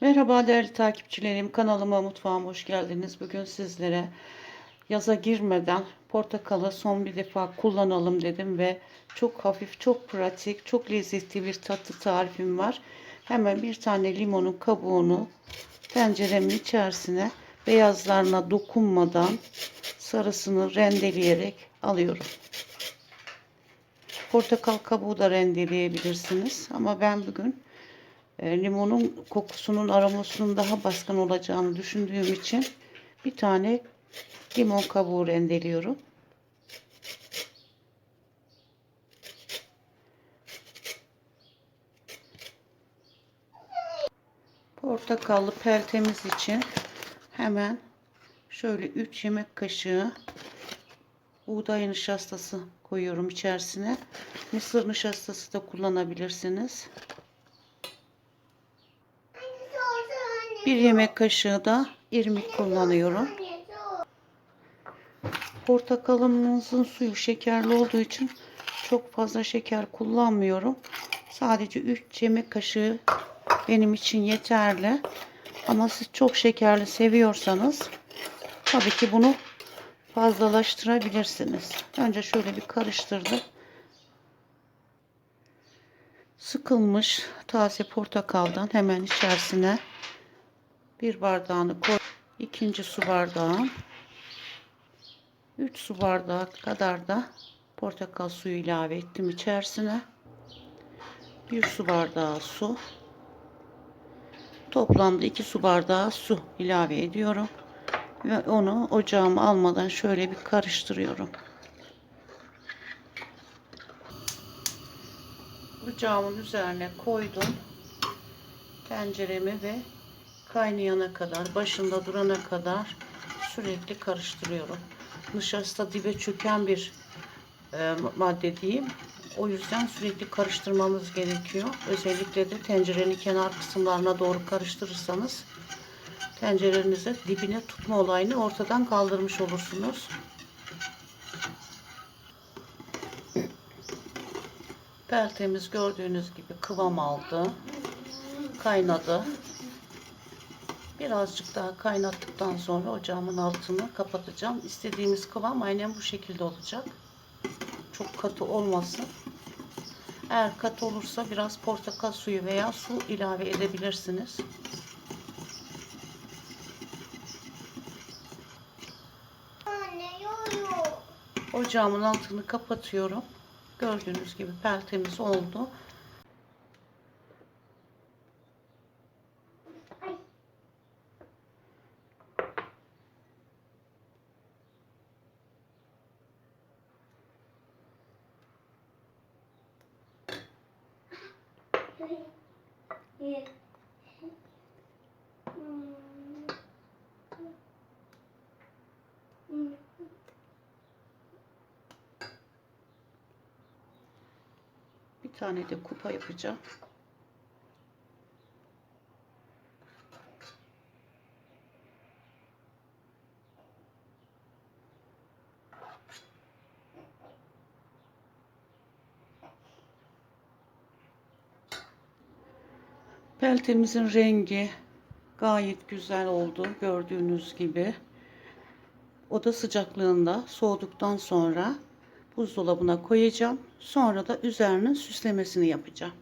Merhaba değerli takipçilerim. Kanalıma mutfağıma hoş geldiniz. Bugün sizlere yaza girmeden portakalı son bir defa kullanalım dedim ve çok hafif, çok pratik, çok lezzetli bir tatlı tarifim var. Hemen bir tane limonun kabuğunu tenceremin içerisine beyazlarına dokunmadan sarısını rendeleyerek alıyorum. Portakal kabuğu da rendeleyebilirsiniz ama ben bugün e, limonun kokusunun aromasının daha baskın olacağını düşündüğüm için bir tane limon kabuğu rendeliyorum. Portakallı peltemiz için hemen şöyle 3 yemek kaşığı buğday nişastası koyuyorum içerisine. Mısır nişastası da kullanabilirsiniz. Bir yemek kaşığı da irmik kullanıyorum. Portakalımızın suyu şekerli olduğu için çok fazla şeker kullanmıyorum. Sadece 3 yemek kaşığı benim için yeterli. Ama siz çok şekerli seviyorsanız tabii ki bunu fazlalaştırabilirsiniz. Önce şöyle bir karıştırdım. Sıkılmış taze portakaldan hemen içerisine bir bardağını koy. ikinci su bardağı. 3 su bardağı kadar da portakal suyu ilave ettim içerisine. Bir su bardağı su. Toplamda 2 su bardağı su ilave ediyorum. Ve onu ocağıma almadan şöyle bir karıştırıyorum. Ocağımın üzerine koydum. Tenceremi ve kaynayana kadar, başında durana kadar sürekli karıştırıyorum. Nişasta dibe çöken bir e, madde diyeyim. O yüzden sürekli karıştırmamız gerekiyor. Özellikle de tencerenin kenar kısımlarına doğru karıştırırsanız tencerenize dibine tutma olayını ortadan kaldırmış olursunuz. Peltemiz gördüğünüz gibi kıvam aldı. Kaynadı. Birazcık daha kaynattıktan sonra ocağımın altını kapatacağım. İstediğimiz kıvam aynen bu şekilde olacak. Çok katı olmasın. Eğer katı olursa biraz portakal suyu veya su ilave edebilirsiniz. Ocağımın altını kapatıyorum. Gördüğünüz gibi peltemiz oldu. Bir tane de kupa yapacağım. Peltemizin rengi gayet güzel oldu gördüğünüz gibi. Oda sıcaklığında soğuduktan sonra buzdolabına koyacağım. Sonra da üzerinin süslemesini yapacağım.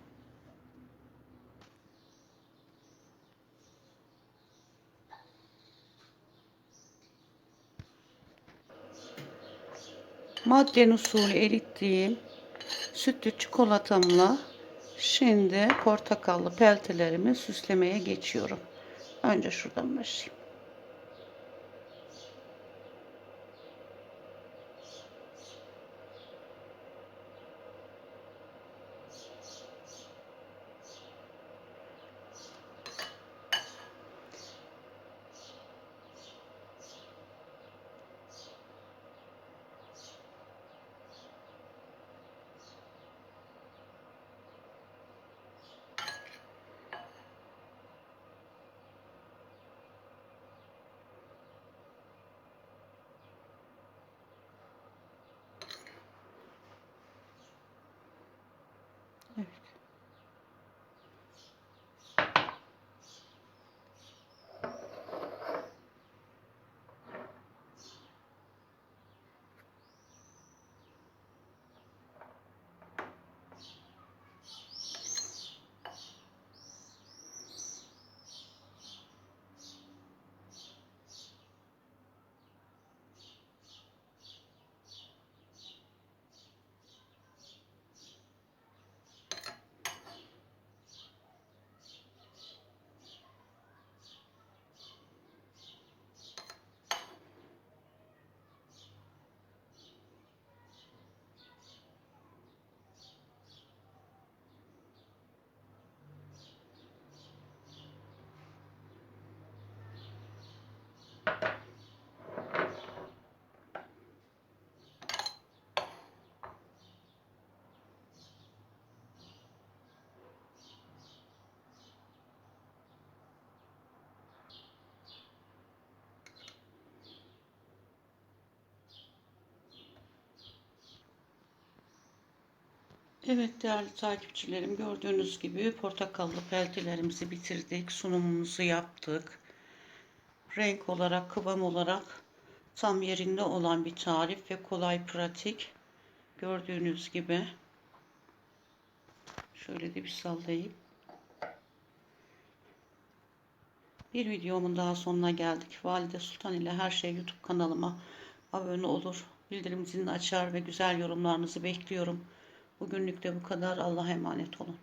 Madden usulü erittiğim sütlü çikolatamla şimdi portakallı peltelerimi süslemeye geçiyorum. Önce şuradan başlayayım. Evet değerli takipçilerim gördüğünüz gibi portakallı peltelerimizi bitirdik. Sunumumuzu yaptık. Renk olarak, kıvam olarak tam yerinde olan bir tarif ve kolay pratik. Gördüğünüz gibi. Şöyle de bir sallayayım. Bir videomun daha sonuna geldik. Valide Sultan ile her şey YouTube kanalıma abone olur. Bildirim zilini açar ve güzel yorumlarınızı bekliyorum. Bugünlük de bu kadar. Allah'a emanet olun.